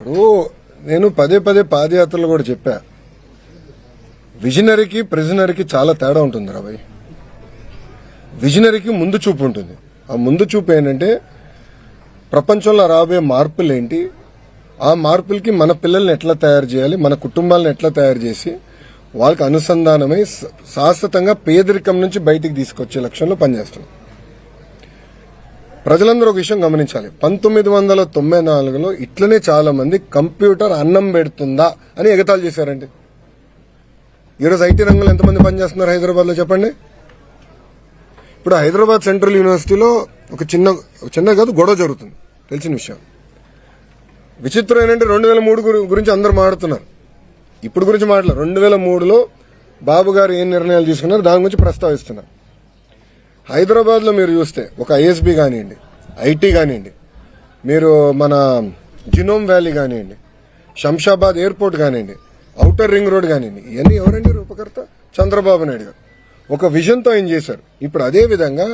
ఇప్పుడు నేను పదే పదే పాదయాత్రలు కూడా చెప్పా. విజనరీకి ప్రిజనరీకి చాలా తేడా ఉంటుంది రాబాయ్ విజనరీకి ముందు చూపు ఉంటుంది. ఆ ముందు చూపు ఏంటంటే ప్రపంచంలో రాబోయే మార్పులు ఏంటి? ఆ మార్పులకి మన పిల్లల్ని ఎట్లా తయారు చేయాలి? మన కుటుంబాలను ఎట్లా తయారు చేసి వాళ్ళకి అనుసంధానమై శాశ్వతంగా పేదరికం నుంచి బయటికి తీసుకొచ్చే లక్ష్యంలో పనిచేస్తున్నాం. ప్రజలందరూ ఒక విషయం గమనించాలి. పంతొమ్మిది వందల తొంభై నాలుగులో ఇట్లనే చాలా మంది కంప్యూటర్ అన్నం పెడుతుందా అని ఎగతాళి చేశారండి. ఈరోజు ఐటీ రంగంలో ఎంతమంది పనిచేస్తున్నారు హైదరాబాద్లో చెప్పండి? ఇప్పుడు హైదరాబాద్ సెంట్రల్ యూనివర్సిటీలో ఒక చిన్న చిన్న కాదు గొడవ జరుగుతుంది. తెలిసిన విషయం. విచిత్రం ఏంటంటే రెండు వేల మూడు గురించి అందరు మాట్లాడుతున్నారు. ఇప్పుడు గురించి మాట్లాడారు రెండు వేల మూడులో బాబు గారు ఏం నిర్ణయాలు తీసుకున్నారు? దాని గురించి ప్రస్తావిస్తున్నారు. హైదరాబాద్లో మీరు చూస్తే ఒక ఐఎస్బి కానివ్వండి ఐటీ కానివ్వండి మీరు మన జినోమ్ వ్యాలీ కానివ్వండి శంషాబాద్ ఎయిర్పోర్ట్ కానివ్వండి ఔటర్ రింగ్ రోడ్ కానివ్వండి ఇవన్నీ ఎవరండి రూపకర్త? చంద్రబాబు నాయుడు గారు. ఒక విజన్తో ఆయన చేశారు? ఇప్పుడు అదే విధంగా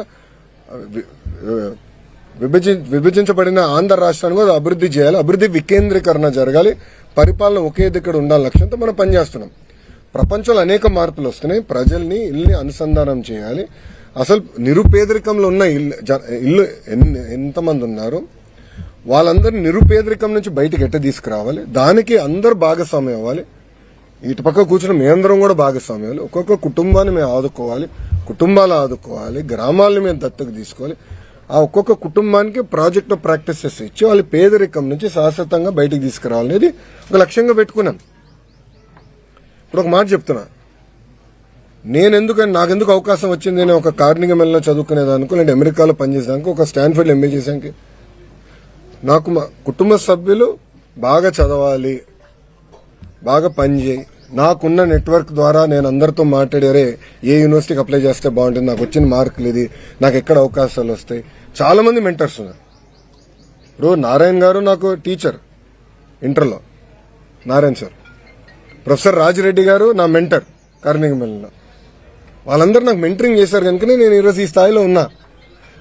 విభజి విభజించబడిన ఆంధ్ర రాష్ట్రాన్ని కూడా అభివృద్ధి చేయాలి అభివృద్ధి వికేంద్రీకరణ జరగాలి పరిపాలన ఒకే దగ్గర ఉండాలి లక్ష్యంతో మనం పనిచేస్తున్నాం. ప్రపంచంలో అనేక మార్పులు వస్తున్నాయి ప్రజల్ని ఇల్లుని అనుసంధానం చేయాలి అసలు నిరుపేదరికంలో ఉన్న ఇల్లు జ- ఇల్లు ఎంతమంది ఉన్నారు? వాళ్ళందరినీ నిరుపేదరికం నుంచి బయటకు ఎట్ట తీసుకురావాలి? దానికి అందరు భాగస్వామ్యం అవ్వాలి. ఇటు పక్క కూర్చుని మేమందరం కూడా భాగస్వామ్యాలు. ఒక్కొక్క కుటుంబాన్ని మేము ఆదుకోవాలి. కుటుంబాలు ఆదుకోవాలి. గ్రామాలను మేము దత్తకు తీసుకోవాలి. ఆ ఒక్కొక్క కుటుంబానికి ప్రాజెక్ట్ ప్రాక్టీసెస్ ఇచ్చి వాళ్ళ పేదరికం నుంచి శాశ్వతంగా బయటికి తీసుకురావాలనేది ఒక లక్ష్యంగా పెట్టుకున్నాం. ఇప్పుడు ఒక మాట చెప్తున్నా. నేను ఎందుకని నాకెందుకు అవకాశం వచ్చింది? నేను ఒక కార్నింగ్ మెల్లో చదువుకునేదానికి లేదంటే అమెరికాలో పనిచేసేదానికి ఒక స్టాన్ఫర్డ్ ఎంఏ చేసానికి నాకు మా కుటుంబ సభ్యులు బాగా చదవాలి బాగా పనిచేయి నాకున్న నెట్వర్క్ ద్వారా నేను అందరితో మాట్లాడారే ఏ యూనివర్సిటీకి అప్లై చేస్తే బాగుంటుంది? నాకు వచ్చిన మార్కులు ఇది. నాకు ఎక్కడ అవకాశాలు వస్తాయి? చాలా మంది మెంటర్స్ ఉన్నారు. ఇప్పుడు నారాయణ గారు నాకు టీచర్ ఇంటర్లో. నారాయణ సార్. ప్రొఫెసర్ రాజిరెడ్డి గారు నా మెంటర్ కార్నింగ్ మెల్లో వాళ్ళందరూ నాకు మెంటరింగ్ చేశారు కనుకనే నేను ఈరోజు ఈ స్థాయిలో ఉన్నా.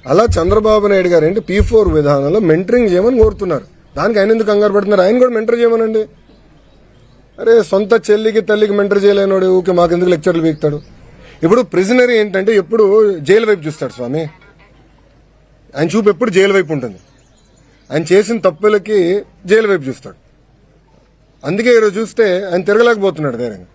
అలా చంద్రబాబు నాయుడు గారు ఏంటి పీ ఫోర్ విధానంలో మెంటరింగ్ చేయమని కోరుతున్నారు. దానికి ఆయన ఎందుకు కంగారు పడుతున్నారు? ఆయన కూడా మెంటర్ చేయమనండి. అరే సొంత చెల్లికి తల్లికి మెంటర్ చేయలేనోడు ఊకే మాకెందుకు లెక్చర్లు పీకుతాడు? ఇప్పుడు ప్రిజనరీ ఏంటంటే ఎప్పుడు జైలు వైపు చూస్తాడు స్వామి. ఆయన చూపు ఎప్పుడు జైలు వైపు ఉంటుంది. ఆయన చేసిన తప్పులకి జైలు వైపు చూస్తాడు. అందుకే ఈరోజు చూస్తే ఆయన తిరగలేకపోతున్నాడు ధైర్యంగా.